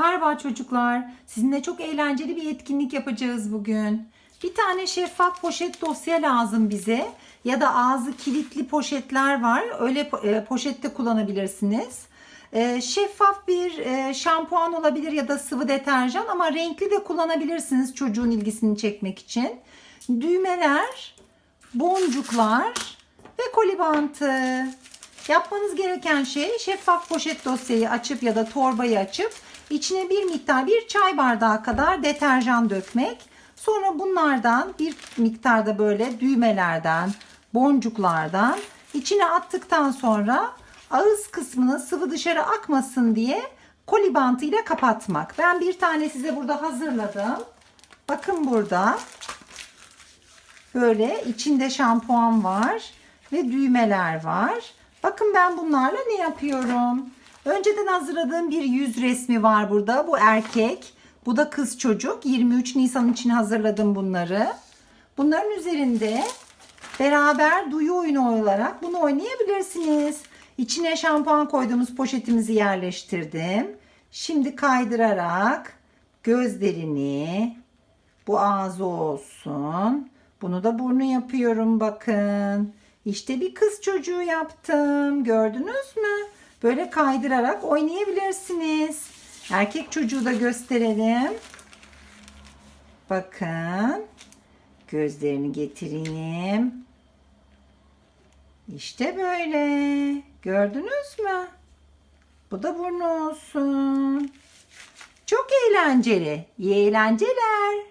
Merhaba çocuklar. Sizinle çok eğlenceli bir etkinlik yapacağız bugün. Bir tane şeffaf poşet dosya lazım bize. Ya da ağzı kilitli poşetler var. Öyle e, poşette kullanabilirsiniz. E, şeffaf bir e, şampuan olabilir ya da sıvı deterjan ama renkli de kullanabilirsiniz çocuğun ilgisini çekmek için. Düğmeler, boncuklar ve koli bantı. Yapmanız gereken şey şeffaf poşet dosyayı açıp ya da torbayı açıp içine bir miktar bir çay bardağı kadar deterjan dökmek. Sonra bunlardan bir miktarda böyle düğmelerden, boncuklardan içine attıktan sonra ağız kısmını sıvı dışarı akmasın diye koli bantıyla kapatmak. Ben bir tane size burada hazırladım. Bakın burada. Böyle içinde şampuan var ve düğmeler var. Bakın ben bunlarla ne yapıyorum? Önceden hazırladığım bir yüz resmi var burada. Bu erkek. Bu da kız çocuk. 23 Nisan için hazırladım bunları. Bunların üzerinde beraber duyu oyunu olarak bunu oynayabilirsiniz. İçine şampuan koyduğumuz poşetimizi yerleştirdim. Şimdi kaydırarak gözlerini bu ağzı olsun. Bunu da burnu yapıyorum bakın. İşte bir kız çocuğu yaptım. Gördünüz mü? Böyle kaydırarak oynayabilirsiniz. Erkek çocuğu da gösterelim. Bakın. Gözlerini getireyim. İşte böyle. Gördünüz mü? Bu da burnu olsun. Çok eğlenceli. İyi eğlenceler.